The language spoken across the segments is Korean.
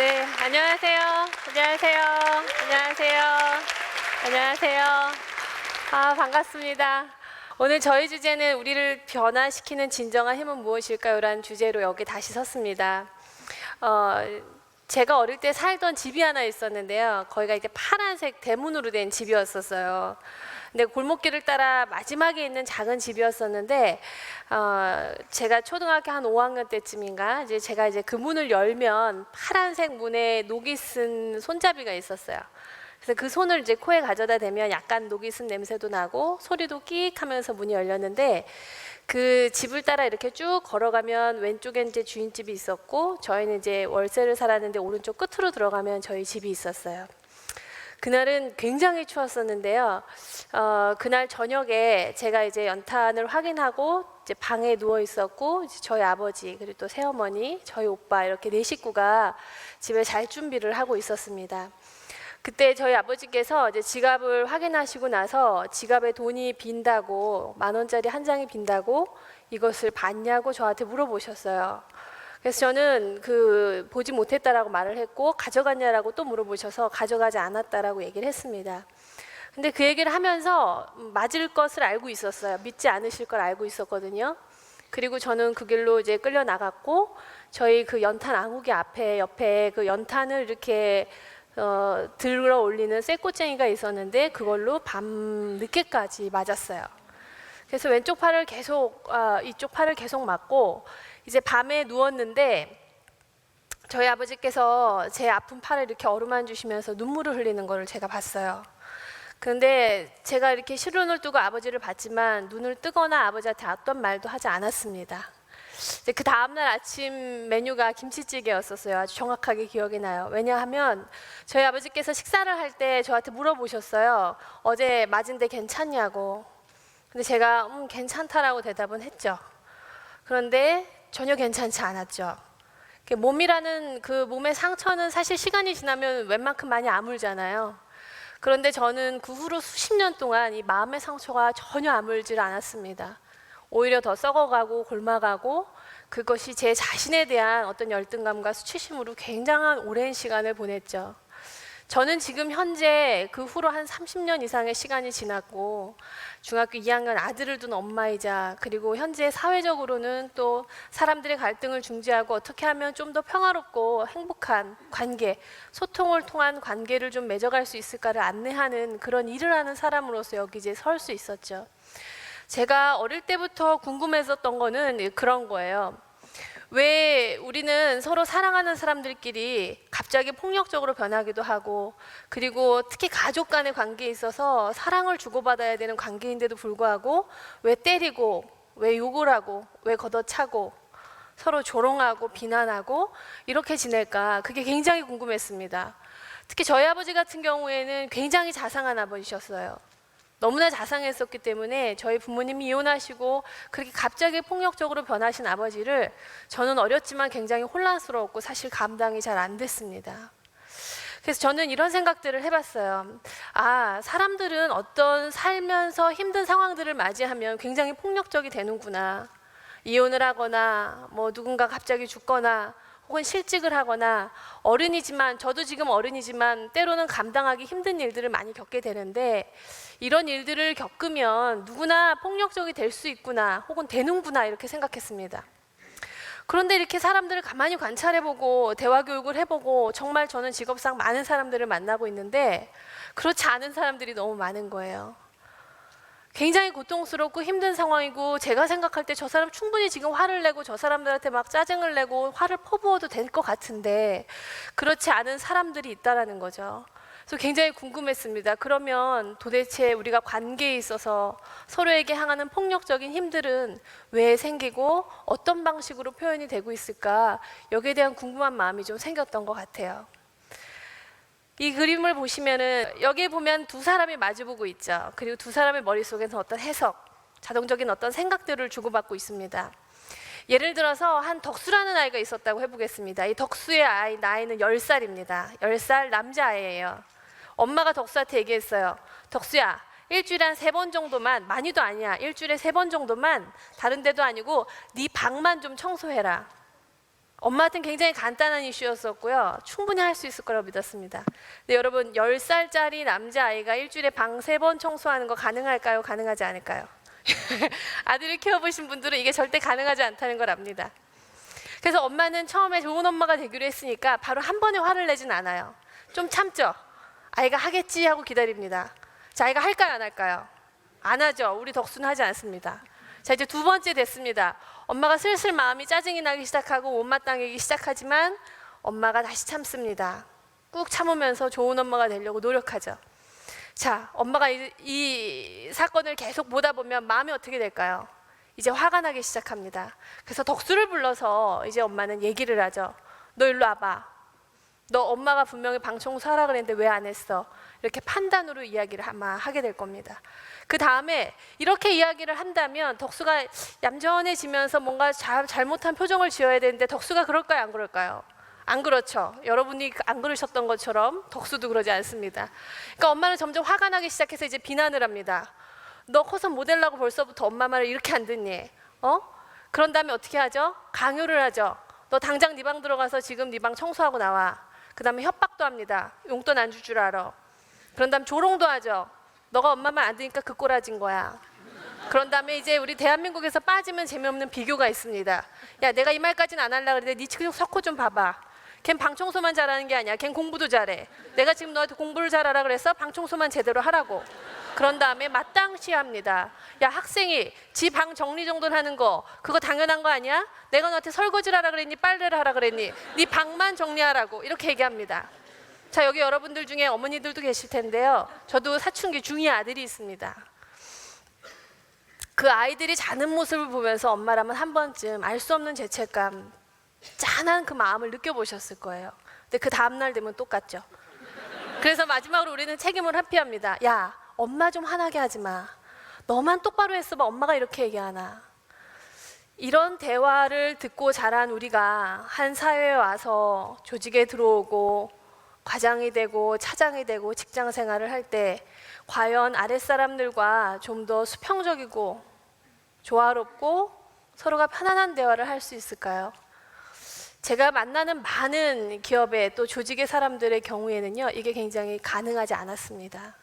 네, 안녕하세요. 안녕하세요. 안녕하세요. 안녕하세요. 아, 반갑습니다. 오늘 저희 주제는 우리를 변화시키는 진정한 힘은 무엇일까요? 라는 주제로 여기 다시 섰습니다. 어, 제가 어릴 때 살던 집이 하나 있었는데요. 거기가 이렇게 파란색 대문으로 된 집이었었어요. 근데 골목길을 따라 마지막에 있는 작은 집이었었는데 어, 제가 초등학교 한 5학년 때쯤인가 이제 제가 이제 그 문을 열면 파란색 문에 녹이 쓴 손잡이가 있었어요. 그래서 그 손을 이제 코에 가져다 대면 약간 녹이 쓴 냄새도 나고 소리도 끽 하면서 문이 열렸는데 그 집을 따라 이렇게 쭉 걸어가면 왼쪽엔 이제 주인집이 있었고 저희는 이제 월세를 살았는데 오른쪽 끝으로 들어가면 저희 집이 있었어요. 그날은 굉장히 추웠었는데요. 어, 그날 저녁에 제가 이제 연탄을 확인하고 이제 방에 누워 있었고 저희 아버지 그리고 또 새어머니, 저희 오빠 이렇게 네 식구가 집에 잘 준비를 하고 있었습니다. 그때 저희 아버지께서 이제 지갑을 확인하시고 나서 지갑에 돈이 빈다고 만 원짜리 한 장이 빈다고 이것을 받냐고 저한테 물어보셨어요. 그래서 저는 그 보지 못했다라고 말을 했고 가져갔냐라고 또 물어보셔서 가져가지 않았다라고 얘기를 했습니다. 근데 그 얘기를 하면서 맞을 것을 알고 있었어요. 믿지 않으실 걸 알고 있었거든요. 그리고 저는 그 길로 이제 끌려 나갔고 저희 그 연탄 앙후기 앞에 옆에 그 연탄을 이렇게 어, 들어 올리는 쇠꼬쟁이가 있었는데 그걸로 밤 늦게까지 맞았어요. 그래서 왼쪽 팔을 계속 아, 이쪽 팔을 계속 맞고 이제 밤에 누웠는데 저희 아버지께서 제 아픈 팔을 이렇게 어루만 주시면서 눈물을 흘리는 것을 제가 봤어요. 그런데 제가 이렇게 실눈을 뜨고 아버지를 봤지만 눈을 뜨거나 아버지한테 어떤 말도 하지 않았습니다. 그 다음날 아침 메뉴가 김치찌개였었어요. 아주 정확하게 기억이 나요. 왜냐하면 저희 아버지께서 식사를 할 때 저한테 물어보셨어요. 어제 맞은데 괜찮냐고. 근데 제가 음, 괜찮다라고 대답은 했죠. 그런데 전혀 괜찮지 않았죠. 몸이라는 그 몸의 상처는 사실 시간이 지나면 웬만큼 많이 아물잖아요. 그런데 저는 그 후로 수십 년 동안 이 마음의 상처가 전혀 아물질 않았습니다. 오히려 더 썩어가고 골마가고 그것이 제 자신에 대한 어떤 열등감과 수치심으로 굉장한 오랜 시간을 보냈죠. 저는 지금 현재 그 후로 한 30년 이상의 시간이 지났고 중학교 2학년 아들을 둔 엄마이자 그리고 현재 사회적으로는 또 사람들의 갈등을 중재하고 어떻게 하면 좀 더 평화롭고 행복한 관계, 소통을 통한 관계를 좀 맺어갈 수 있을까를 안내하는 그런 일을 하는 사람으로서 여기 이제 설 수 있었죠. 제가 어릴 때부터 궁금했었던 거는 그런 거예요. 왜 우리는 서로 사랑하는 사람들끼리 갑자기 폭력적으로 변하기도 하고 그리고 특히 가족 간의 관계에 있어서 사랑을 주고받아야 되는 관계인데도 불구하고 왜 때리고 왜 욕을 하고 왜 걷어차고 서로 조롱하고 비난하고 이렇게 지낼까 그게 굉장히 궁금했습니다. 특히 저희 아버지 같은 경우에는 굉장히 자상한 아버지셨어요. 너무나 자상했었기 때문에 저희 부모님이 이혼하시고 그렇게 갑자기 폭력적으로 변하신 아버지를 저는 어렸지만 굉장히 혼란스러웠고 사실 감당이 잘 안 됐습니다. 그래서 저는 이런 생각들을 해봤어요. 아, 사람들은 어떤 살면서 힘든 상황들을 맞이하면 굉장히 폭력적이 되는구나. 이혼을 하거나, 뭐 누군가 갑자기 죽거나, 혹은 실직을 하거나 어른이지만 저도 지금 어른이지만 때로는 감당하기 힘든 일들을 많이 겪게 되는데 이런 일들을 겪으면 누구나 폭력적이 될 수 있구나 혹은 되는구나 이렇게 생각했습니다. 그런데 이렇게 사람들을 가만히 관찰해보고 대화 교육을 해보고 정말 저는 직업상 많은 사람들을 만나고 있는데 그렇지 않은 사람들이 너무 많은 거예요. 굉장히 고통스럽고 힘든 상황이고 제가 생각할 때 저 사람 충분히 지금 화를 내고 저 사람들한테 막 짜증을 내고 화를 퍼부어도 될 것 같은데 그렇지 않은 사람들이 있다라는 거죠. 그래서 굉장히 궁금했습니다. 그러면 도대체 우리가 관계에 있어서 서로에게 향하는 폭력적인 힘들은 왜 생기고 어떤 방식으로 표현이 되고 있을까 여기에 대한 궁금한 마음이 좀 생겼던 것 같아요. 이 그림을 보시면은 여기에 보면 두 사람이 마주보고 있죠. 그리고 두 사람의 머릿속에서 어떤 해석, 자동적인 어떤 생각들을 주고받고 있습니다. 예를 들어서 한 덕수라는 아이가 있었다고 해보겠습니다. 이 덕수의 아이 나이는 10살입니다. 10살 남자아이예요. 엄마가 덕수한테 얘기했어요. 덕수야, 일주일에 한 세 번 정도만 많이도 아니야. 일주일에 세 번 정도만 다른 데도 아니고 네 방만 좀 청소해라. 엄마한테는 굉장히 간단한 이슈였었고요. 충분히 할 수 있을 거라고 믿었습니다. 근데 여러분 10살짜리 남자아이가 일주일에 방 세 번 청소하는 거 가능할까요? 가능하지 않을까요? 아들을 키워보신 분들은 이게 절대 가능하지 않다는 걸 압니다. 그래서 엄마는 처음에 좋은 엄마가 되기로 했으니까 바로 한 번에 화를 내진 않아요. 좀 참죠. 아이가 하겠지 하고 기다립니다. 자, 아이가 할까요, 안 할까요? 안 하죠. 우리 덕수는 하지 않습니다. 자, 이제 두 번째 됐습니다. 엄마가 슬슬 마음이 짜증이 나기 시작하고 못마땅해기 시작하지만 엄마가 다시 참습니다. 꾹 참으면서 좋은 엄마가 되려고 노력하죠. 자, 엄마가 이, 이 사건을 계속 보다 보면 마음이 어떻게 될까요? 이제 화가 나기 시작합니다. 그래서 덕수를 불러서 이제 엄마는 얘기를 하죠. 너 일로 와봐. 너 엄마가 분명히 방 청소하라 그랬는데 왜 안 했어? 이렇게 판단으로 이야기를 아마 하게 될 겁니다. 그 다음에 이렇게 이야기를 한다면 덕수가 얌전해지면서 뭔가 자, 잘못한 표정을 지어야 되는데 덕수가 그럴까요? 안 그럴까요? 안 그렇죠. 여러분이 안 그러셨던 것처럼 덕수도 그러지 않습니다. 그러니까 엄마는 점점 화가 나기 시작해서 이제 비난을 합니다. 너 커서 모델라고 벌써부터 엄마 말을 이렇게 안 듣니? 어? 그런 다음에 어떻게 하죠? 강요를 하죠. 너 당장 네 방 들어가서 지금 네 방 청소하고 나와. 그 다음에 협박도 합니다. 용돈 안 줄 줄 알아. 그런 다음 조롱도 하죠. 너가 엄마 말안 듣니까 그 꼬라진 거야. 그런 다음에 이제 우리 대한민국에서 빠지면 재미없는 비교가 있습니다. 야, 내가 이 말까지는 안 하려고 그랬는데 네 친구 석호 좀 봐봐. 걘 방청소만 잘하는 게 아니야. 걘 공부도 잘해. 내가 지금 너한테 공부를 잘하라 그래서 방청소만 제대로 하라고. 그런 다음에 마땅시 합니다. 야 학생이 지 방 정리 정돈 하는 거 그거 당연한 거 아니야? 내가 너한테 설거지를 하라 그랬니? 빨래를 하라 그랬니? 네 방만 정리하라고 이렇게 얘기합니다. 자 여기 여러분들 중에 어머니들도 계실 텐데요. 저도 사춘기 중2 아들이 있습니다. 그 아이들이 자는 모습을 보면서 엄마라면 한 번쯤 알 수 없는 죄책감, 짠한 그 마음을 느껴보셨을 거예요. 근데 그 다음날 되면 똑같죠. 그래서 마지막으로 우리는 책임을 회피합니다. 야, 엄마 좀 화나게 하지 마. 너만 똑바로 했어봐. 엄마가 이렇게 얘기하나. 이런 대화를 듣고 자란 우리가 한 사회에 와서 조직에 들어오고 과장이 되고 차장이 되고 직장 생활을 할 때 과연 아랫사람들과 좀 더 수평적이고 조화롭고 서로가 편안한 대화를 할 수 있을까요? 제가 만나는 많은 기업의 또 조직의 사람들의 경우에는요, 이게 굉장히 가능하지 않았습니다.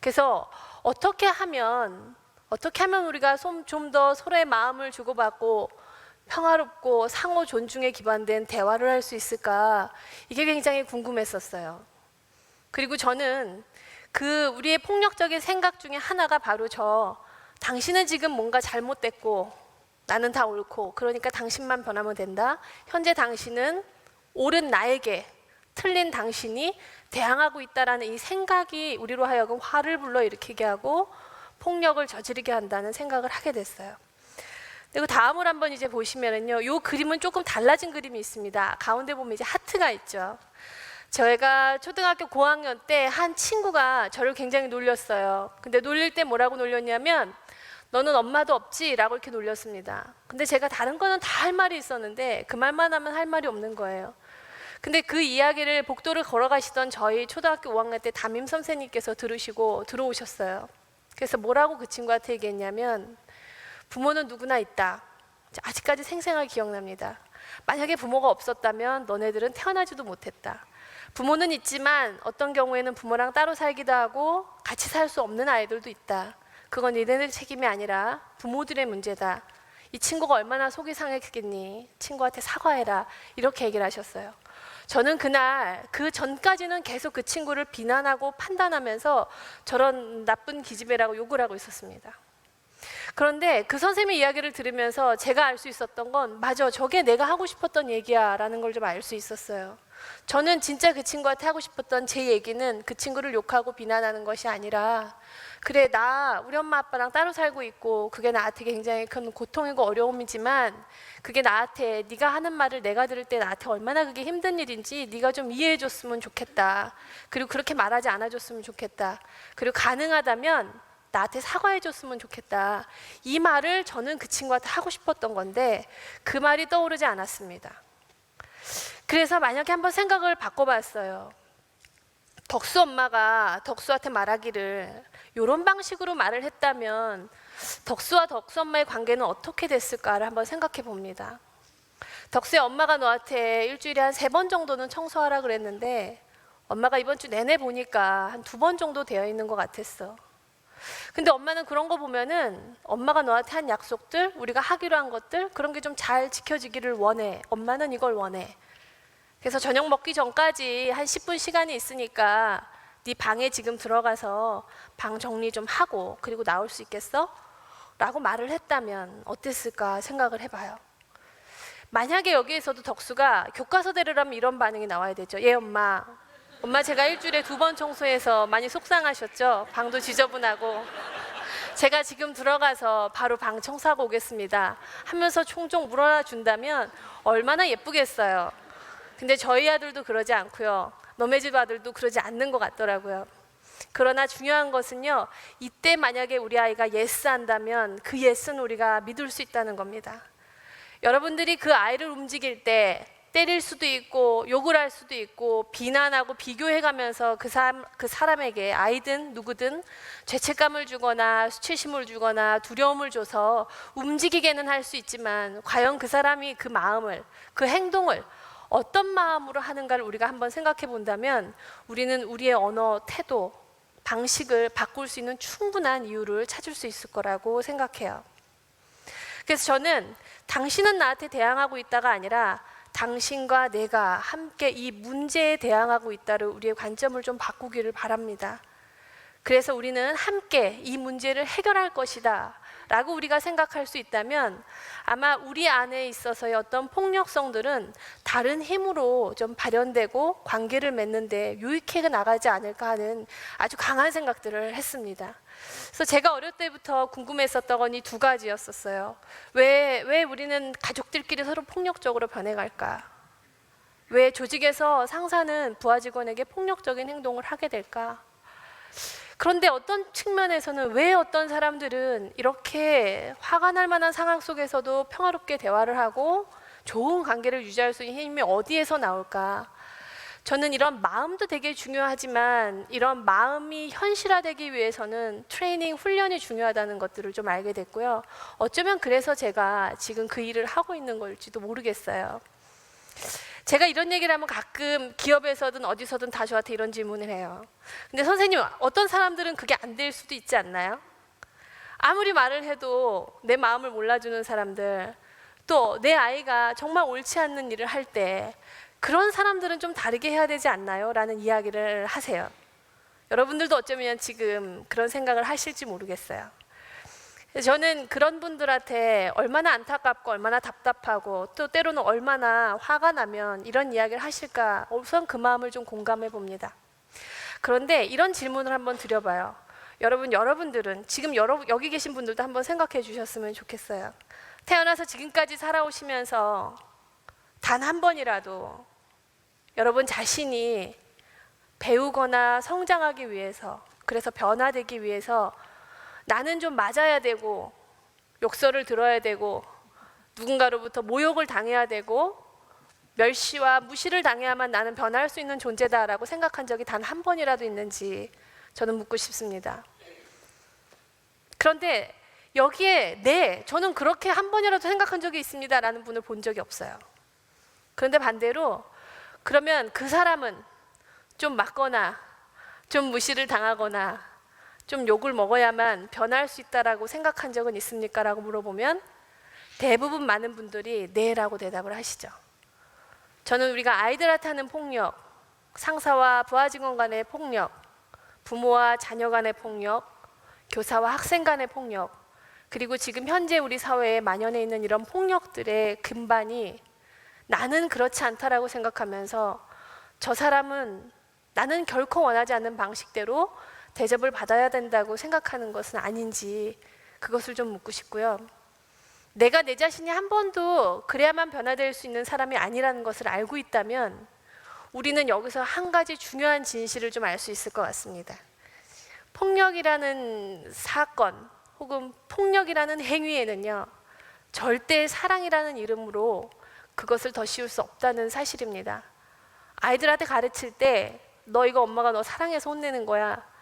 그래서 어떻게 하면 어떻게 하면 우리가 좀 더 서로의 마음을 주고받고 평화롭고 상호 존중에 기반된 대화를 할 수 있을까 이게 굉장히 궁금했었어요. 그리고 저는 그 우리의 폭력적인 생각 중에 하나가 바로 저 당신은 지금 뭔가 잘못됐고 나는 다 옳고 그러니까 당신만 변하면 된다. 현재 당신은 옳은 나에게 틀린 당신이 대항하고 있다라는 이 생각이 우리로 하여금 화를 불러 일으키게 하고 폭력을 저지르게 한다는 생각을 하게 됐어요. 그리고 다음을 한번 이제 보시면은요, 요 그림은 조금 달라진 그림이 있습니다. 가운데 보면 이제 하트가 있죠. 저희가 초등학교 고학년 때 한 친구가 저를 굉장히 놀렸어요. 근데 놀릴 때 뭐라고 놀렸냐면 너는 엄마도 없지라고 이렇게 놀렸습니다. 근데 제가 다른 거는 다 할 말이 있었는데 그 말만 하면 할 말이 없는 거예요. 근데 그 이야기를 복도를 걸어가시던 저희 초등학교 5학년 때 담임 선생님께서 들으시고 들어오셨어요. 그래서 뭐라고 그 친구한테 얘기했냐면 부모는 누구나 있다. 아직까지 생생하게 기억납니다. 만약에 부모가 없었다면 너네들은 태어나지도 못했다. 부모는 있지만 어떤 경우에는 부모랑 따로 살기도 하고 같이 살 수 없는 아이들도 있다. 그건 니네들 책임이 아니라 부모들의 문제다. 이 친구가 얼마나 속이 상했겠니? 친구한테 사과해라. 이렇게 얘기를 하셨어요. 저는 그날 그 전까지는 계속 그 친구를 비난하고 판단하면서 저런 나쁜 기집애라고 욕을 하고 있었습니다. 그런데 그 선생님의 이야기를 들으면서 제가 알 수 있었던 건 맞아 저게 내가 하고 싶었던 얘기야라는 걸 좀 알 수 있었어요. 저는 진짜 그 친구한테 하고 싶었던 제 얘기는 그 친구를 욕하고 비난하는 것이 아니라 그래 나 우리 엄마 아빠랑 따로 살고 있고 그게 나한테 굉장히 큰 고통이고 어려움이지만 그게 나한테 네가 하는 말을 내가 들을 때 나한테 얼마나 그게 힘든 일인지 네가 좀 이해해 줬으면 좋겠다. 그리고 그렇게 말하지 않아 줬으면 좋겠다. 그리고 가능하다면 나한테 사과해 줬으면 좋겠다. 이 말을 저는 그 친구한테 하고 싶었던 건데 그 말이 떠오르지 않았습니다. 그래서 만약에 한번 생각을 바꿔봤어요. 덕수 엄마가 덕수한테 말하기를 이런 방식으로 말을 했다면 덕수와 덕수 엄마의 관계는 어떻게 됐을까를 한번 생각해 봅니다. 덕수의 엄마가 너한테 일주일에 한 세 번 정도는 청소하라 그랬는데 엄마가 이번 주 내내 보니까 한 두 번 정도 되어 있는 것 같았어. 근데 엄마는 그런 거 보면은 엄마가 너한테 한 약속들, 우리가 하기로 한 것들 그런 게 좀 잘 지켜지기를 원해. 엄마는 이걸 원해. 그래서 저녁 먹기 전까지 한 10분 시간이 있으니까 네 방에 지금 들어가서 방 정리 좀 하고 그리고 나올 수 있겠어? 라고 말을 했다면 어땠을까 생각을 해봐요. 만약에 여기에서도 덕수가 교과서 대로 라면 이런 반응이 나와야 되죠. 예, 엄마. 엄마 제가 일주일에 두 번 청소해서 많이 속상하셨죠? 방도 지저분하고. 제가 지금 들어가서 바로 방 청소하고 오겠습니다. 하면서 총종 물어나 준다면 얼마나 예쁘겠어요. 근데 저희 아들도 그러지 않고요. 너네 집 아들도 그러지 않는 것 같더라고요. 그러나 중요한 것은요. 이때 만약에 우리 아이가 예스 한다면 그 예스는 우리가 믿을 수 있다는 겁니다. 여러분들이 그 아이를 움직일 때 때릴 수도 있고 욕을 할 수도 있고 비난하고 비교해가면서 그 사람 그 사람에게 아이든 누구든 죄책감을 주거나 수치심을 주거나 두려움을 줘서 움직이게는 할 수 있지만 과연 그 사람이 그 마음을 그 행동을 어떤 마음으로 하는가를 우리가 한번 생각해 본다면 우리는 우리의 언어 태도 방식을 바꿀 수 있는 충분한 이유를 찾을 수 있을 거라고 생각해요. 그래서 저는 당신은 나한테 대항하고 있다가 아니라 당신과 내가 함께 이 문제에 대항하고 있다를 우리의 관점을 좀 바꾸기를 바랍니다. 그래서 우리는 함께 이 문제를 해결할 것이다. 라고 우리가 생각할 수 있다면 아마 우리 안에 있어서의 어떤 폭력성들은 다른 힘으로 좀 발현되고 관계를 맺는데 유익해 나가지 않을까 하는 아주 강한 생각들을 했습니다. 그래서 제가 어릴 때부터 궁금했었던 건 이 두 가지였었어요. 왜, 왜 우리는 가족들끼리 서로 폭력적으로 변해갈까? 왜 조직에서 상사는 부하 직원에게 폭력적인 행동을 하게 될까? 그런데 어떤 측면에서는 왜 어떤 사람들은 이렇게 화가 날 만한 상황 속에서도 평화롭게 대화를 하고 좋은 관계를 유지할 수 있는 힘이 어디에서 나올까? 저는 이런 마음도 되게 중요하지만 이런 마음이 현실화되기 위해서는 트레이닝 훈련이 중요하다는 것들을 좀 알게 됐고요. 어쩌면 그래서 제가 지금 그 일을 하고 있는 걸지도 모르겠어요. 제가 이런 얘기를 하면 가끔 기업에서든 어디서든 다 저한테 이런 질문을 해요. 근데 선생님, 어떤 사람들은 그게 안 될 수도 있지 않나요? 아무리 말을 해도 내 마음을 몰라주는 사람들, 또 내 아이가 정말 옳지 않는 일을 할 때 그런 사람들은 좀 다르게 해야 되지 않나요? 라는 이야기를 하세요. 여러분들도 어쩌면 지금 그런 생각을 하실지 모르겠어요. 저는 그런 분들한테 얼마나 안타깝고 얼마나 답답하고 또 때로는 얼마나 화가 나면 이런 이야기를 하실까 우선 그 마음을 좀 공감해 봅니다. 그런데 이런 질문을 한번 드려봐요. 여러분, 여러분들은 지금 여러, 여기 계신 분들도 한번 생각해 주셨으면 좋겠어요. 태어나서 지금까지 살아오시면서 단 한 번이라도 여러분 자신이 배우거나 성장하기 위해서 그래서 변화되기 위해서 나는 좀 맞아야 되고 욕설을 들어야 되고 누군가로부터 모욕을 당해야 되고 멸시와 무시를 당해야만 나는 변할 수 있는 존재다라고 생각한 적이 단 한 번이라도 있는지 저는 묻고 싶습니다. 그런데 여기에 네, 저는 그렇게 한 번이라도 생각한 적이 있습니다라는 분을 본 적이 없어요. 그런데 반대로 그러면 그 사람은 좀 맞거나 좀 무시를 당하거나 좀 욕을 먹어야만 변할 수 있다라고 생각한 적은 있습니까? 라고 물어보면 대부분 많은 분들이 네라고 대답을 하시죠. 저는 우리가 아이들한테 하는 폭력, 상사와 부하 직원 간의 폭력, 부모와 자녀 간의 폭력, 교사와 학생 간의 폭력, 그리고 지금 현재 우리 사회에 만연해 있는 이런 폭력들의 근반이 나는 그렇지 않다라고 생각하면서 저 사람은 나는 결코 원하지 않는 방식대로 대접을 받아야 된다고 생각하는 것은 아닌지 그것을 좀 묻고 싶고요. 내가 내 자신이 한 번도 그래야만 변화될 수 있는 사람이 아니라는 것을 알고 있다면 우리는 여기서 한 가지 중요한 진실을 좀 알 수 있을 것 같습니다. 폭력이라는 사건 혹은 폭력이라는 행위에는요, 절대 사랑이라는 이름으로 그것을 더 씌울 수 없다는 사실입니다. 아이들한테 가르칠 때, 너 이거 엄마가 너 사랑해서 혼내는 거야.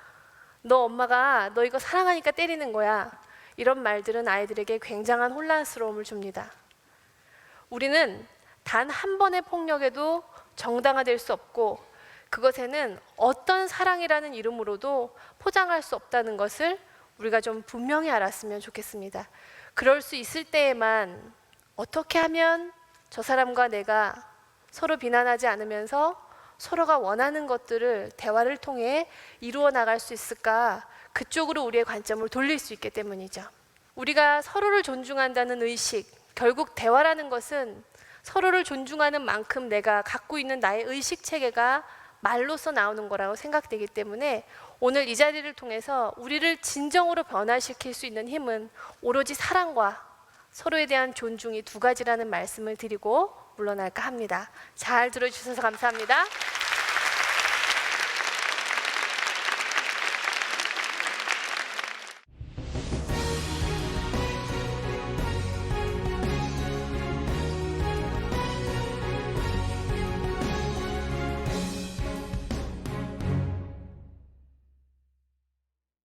너 엄마가 너 이거 사랑하니까 때리는 거야. 이런 말들은 아이들에게 굉장한 혼란스러움을 줍니다. 우리는 단 한 번의 폭력에도 정당화될 수 없고 그것에는 어떤 사랑이라는 이름으로도 포장할 수 없다는 것을 우리가 좀 분명히 알았으면 좋겠습니다. 그럴 수 있을 때에만 어떻게 하면 저 사람과 내가 서로 비난하지 않으면서 서로가 원하는 것들을 대화를 통해 이루어 나갈 수 있을까? 그쪽으로 우리의 관점을 돌릴 수 있기 때문이죠. 우리가 서로를 존중한다는 의식, 결국 대화라는 것은 서로를 존중하는 만큼 내가 갖고 있는 나의 의식 체계가 말로써 나오는 거라고 생각되기 때문에 오늘 이 자리를 통해서 우리를 진정으로 변화시킬 수 있는 힘은 오로지 사랑과 서로에 대한 존중이 두 가지라는 말씀을 드리고 물러날까 합니다. 잘 들어주셔서 감사합니다.